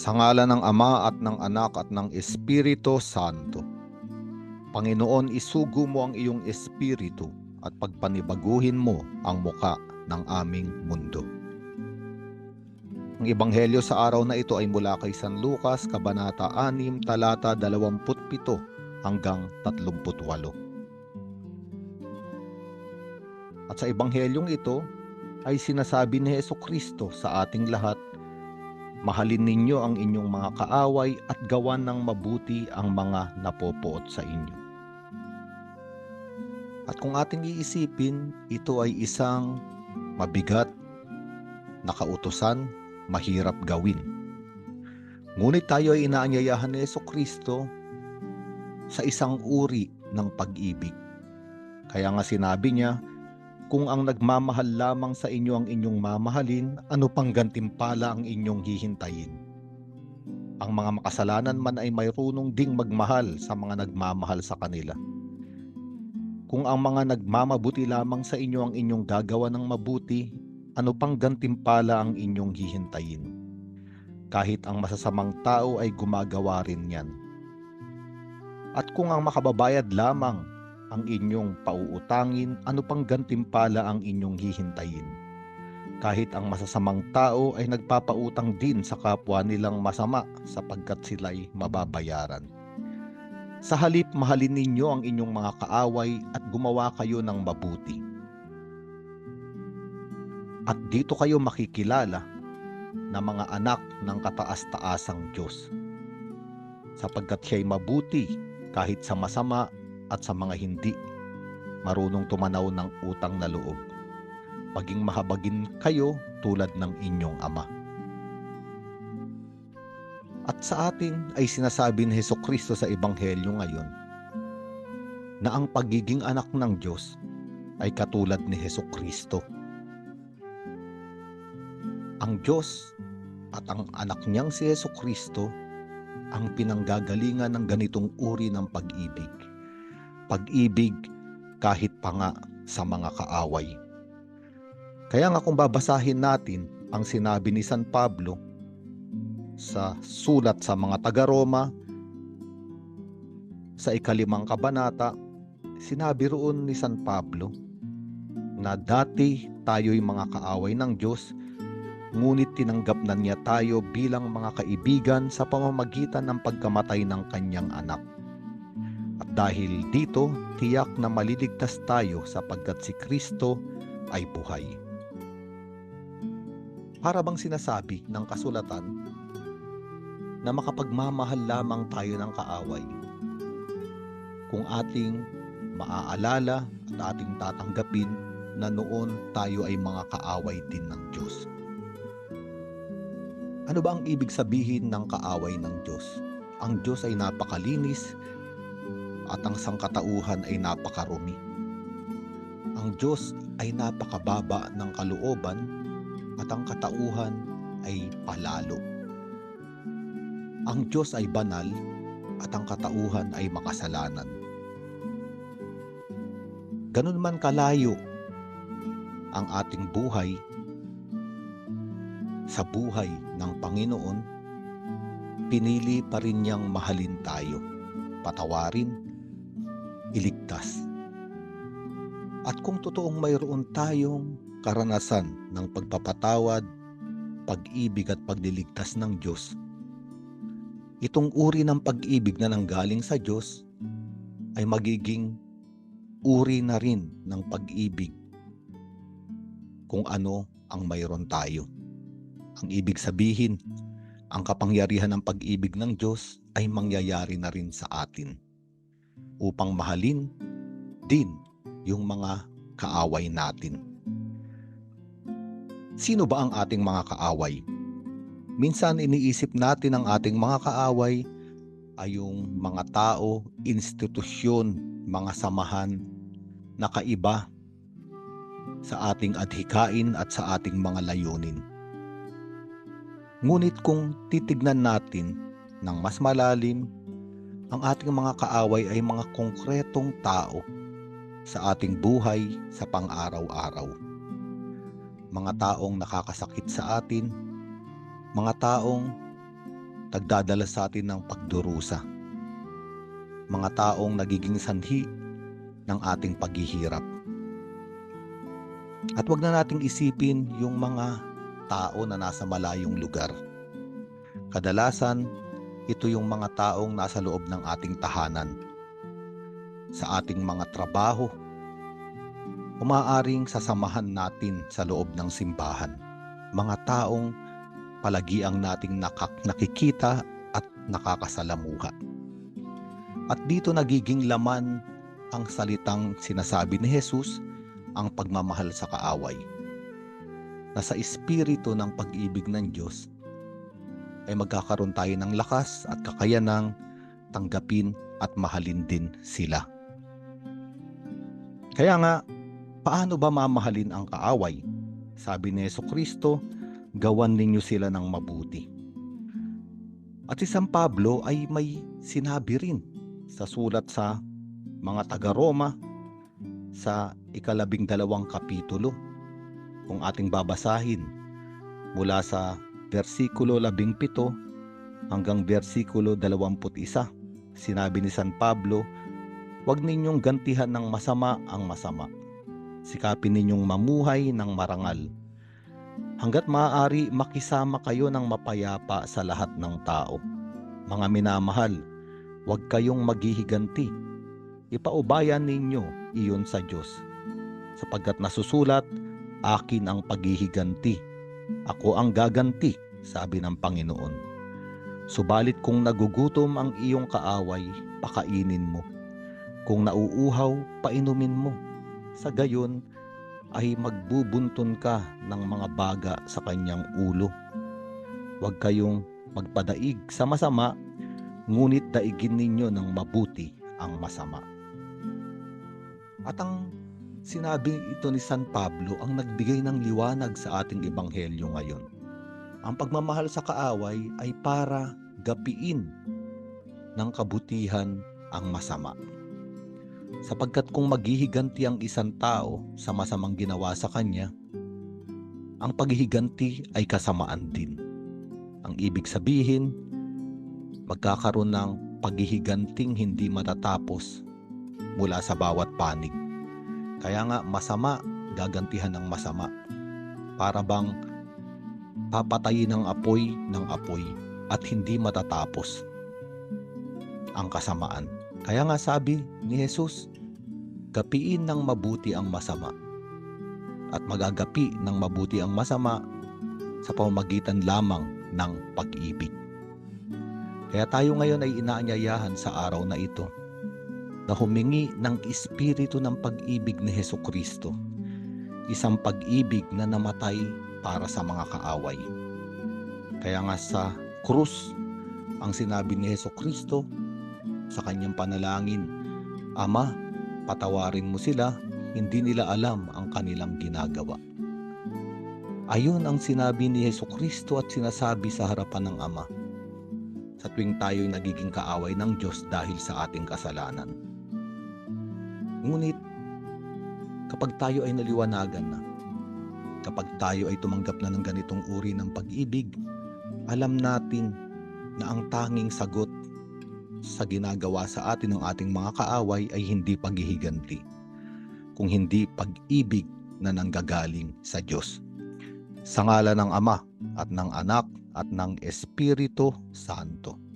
Sa ngala ng Ama at ng Anak at ng Espiritu Santo. Panginoon, isugo mo ang iyong espiritu at pagpanibaguhin mo ang muka ng aming mundo. Ang ebanghelyo sa araw na ito ay mula kay San Lucas, Kabanata 6, talata 27 hanggang 38. At sa ebanghelyong ito ay sinasabi ni Heso Kristo sa ating lahat Mahalin ninyo ang inyong mga kaaway at gawan ng mabuti ang mga napopoot sa inyo. At kung ating iisipin, ito ay isang mabigat na kautosan, mahirap gawin. Ngunit tayo ay inaanyayahan ni Yeso Kristo sa isang uri ng pag-ibig. Kaya nga sinabi niya, kung ang nagmamahal lamang sa inyo ang inyong mamahalin, ano pang gantimpala ang inyong hihintayin? Ang mga makasalanan man ay mayroonong ding magmahal sa mga nagmamahal sa kanila. Kung ang mga nagmamabuti lamang sa inyo ang inyong gagawa ng mabuti, ano pang gantimpala ang inyong hihintayin? Kahit ang masasamang tao ay gumagawa rin yan. At kung ang makababayad lamang ang inyong pauutangin, ano pang gantimpala ang inyong hihintayin. Kahit ang masasamang tao ay nagpapautang din sa kapwa nilang masama sapagkat sila'y mababayaran. Sa halip mahalin ninyo ang inyong mga kaaway at gumawa kayo ng mabuti. At dito kayo makikilala na mga anak ng kataas-taasang Diyos. Sapagkat siya'y mabuti kahit sa masama at sa mga hindi marunong tumanaw ng utang na loob. Paging mahabagin kayo tulad ng inyong ama. At sa atin ay sinasabi ni Heso Kristo sa Ebanghelyo ngayon na ang pagiging anak ng Diyos ay katulad ni Heso Kristo. Ang Diyos at ang anak niyang si Heso Kristo ang pinanggagalingan ng ganitong uri ng pag-ibig pag-ibig kahit pa nga sa mga kaaway. Kaya nga kung babasahin natin ang sinabi ni San Pablo sa sulat sa mga taga-Roma sa ikalimang kabanata, sinabi roon ni San Pablo na dati tayo'y mga kaaway ng Diyos, ngunit tinanggap na niya tayo bilang mga kaibigan sa pamamagitan ng pagkamatay ng kanyang anak. Dahil dito, tiyak na maliligtas tayo sapagkat si Kristo ay buhay. Para bang sinasabi ng kasulatan na makapagmamahal lamang tayo ng kaaway kung ating maaalala at ating tatanggapin na noon tayo ay mga kaaway din ng Diyos. Ano ba ang ibig sabihin ng kaaway ng Diyos? Ang Diyos ay napakalinis, at ang sangkatauhan ay napakarumi. Ang Diyos ay napakababa ng kalooban at ang katauhan ay palalo. Ang Diyos ay banal at ang katauhan ay makasalanan. Ganun man kalayo ang ating buhay sa buhay ng Panginoon, pinili pa rin niyang mahalin tayo, patawarin iligtas. At kung totoong mayroon tayong karanasan ng pagpapatawad, pag-ibig at pagliligtas ng Diyos, itong uri ng pag-ibig na nanggaling sa Diyos ay magiging uri na rin ng pag-ibig kung ano ang mayroon tayo. Ang ibig sabihin, ang kapangyarihan ng pag-ibig ng Diyos ay mangyayari na rin sa atin upang mahalin din yung mga kaaway natin. Sino ba ang ating mga kaaway? Minsan iniisip natin ang ating mga kaaway ay yung mga tao, institusyon, mga samahan na kaiba sa ating adhikain at sa ating mga layunin. Ngunit kung titignan natin ng mas malalim ang ating mga kaaway ay mga konkretong tao sa ating buhay sa pang-araw-araw. Mga taong nakakasakit sa atin, mga taong nagdadala sa atin ng pagdurusa. Mga taong nagiging sanhi ng ating paghihirap. At wag na nating isipin yung mga tao na nasa malayong lugar. Kadalasan, ito yung mga taong nasa loob ng ating tahanan. Sa ating mga trabaho, umaaring sasamahan natin sa loob ng simbahan. Mga taong palagiang nating nakak nakikita at nakakasalamuha. At dito nagiging laman ang salitang sinasabi ni Jesus, ang pagmamahal sa kaaway. Na sa espiritu ng pag-ibig ng Diyos ay magkakaroon tayo ng lakas at kakayanang tanggapin at mahalin din sila. Kaya nga, paano ba mamahalin ang kaaway? Sabi ni Yeso Kristo, gawan ninyo sila ng mabuti. At si San Pablo ay may sinabi rin sa sulat sa mga taga-Roma sa ikalabing dalawang kapitulo. Kung ating babasahin mula sa versikulo labing pito hanggang versikulo dalawamput isa, sinabi ni San Pablo, Huwag ninyong gantihan ng masama ang masama. Sikapin ninyong mamuhay ng marangal. Hanggat maaari makisama kayo ng mapayapa sa lahat ng tao. Mga minamahal, huwag kayong maghihiganti. Ipaubayan ninyo iyon sa Diyos. Sapagkat nasusulat, akin ang paghihiganti. Ako ang gaganti, sabi ng Panginoon. Subalit kung nagugutom ang iyong kaaway, pakainin mo. Kung nauuhaw, painumin mo. Sa gayon, ay magbubuntun ka ng mga baga sa kanyang ulo. Huwag kayong magpadaig sa masama, ngunit daigin ninyo ng mabuti ang masama. At ang sinabi ito ni San Pablo ang nagbigay ng liwanag sa ating ebanghelyo ngayon. Ang pagmamahal sa kaaway ay para gapiin ng kabutihan ang masama. Sapagkat kung maghihiganti ang isang tao sa masamang ginawa sa kanya, ang paghihiganti ay kasamaan din. Ang ibig sabihin, magkakaroon ng paghihiganting hindi matatapos mula sa bawat panig. Kaya nga masama, gagantihan ng masama. Para bang papatayin ng apoy ng apoy at hindi matatapos ang kasamaan. Kaya nga sabi ni Jesus, gapiin ng mabuti ang masama at magagapi ng mabuti ang masama sa pamamagitan lamang ng pag-ibig. Kaya tayo ngayon ay inaanyayahan sa araw na ito na humingi ng espiritu ng pag-ibig ni Heso Kristo. Isang pag-ibig na namatay para sa mga kaaway. Kaya nga sa krus, ang sinabi ni Heso Kristo sa kanyang panalangin, Ama, patawarin mo sila, hindi nila alam ang kanilang ginagawa. Ayon ang sinabi ni Heso Kristo at sinasabi sa harapan ng Ama sa tuwing tayo'y nagiging kaaway ng Diyos dahil sa ating kasalanan. Ngunit, kapag tayo ay naliwanagan na, kapag tayo ay tumanggap na ng ganitong uri ng pag-ibig, alam natin na ang tanging sagot sa ginagawa sa atin ng ating mga kaaway ay hindi paghihiganti, kung hindi pag-ibig na nanggagaling sa Diyos. Sa ngala ng Ama at ng Anak at ng Espiritu Santo.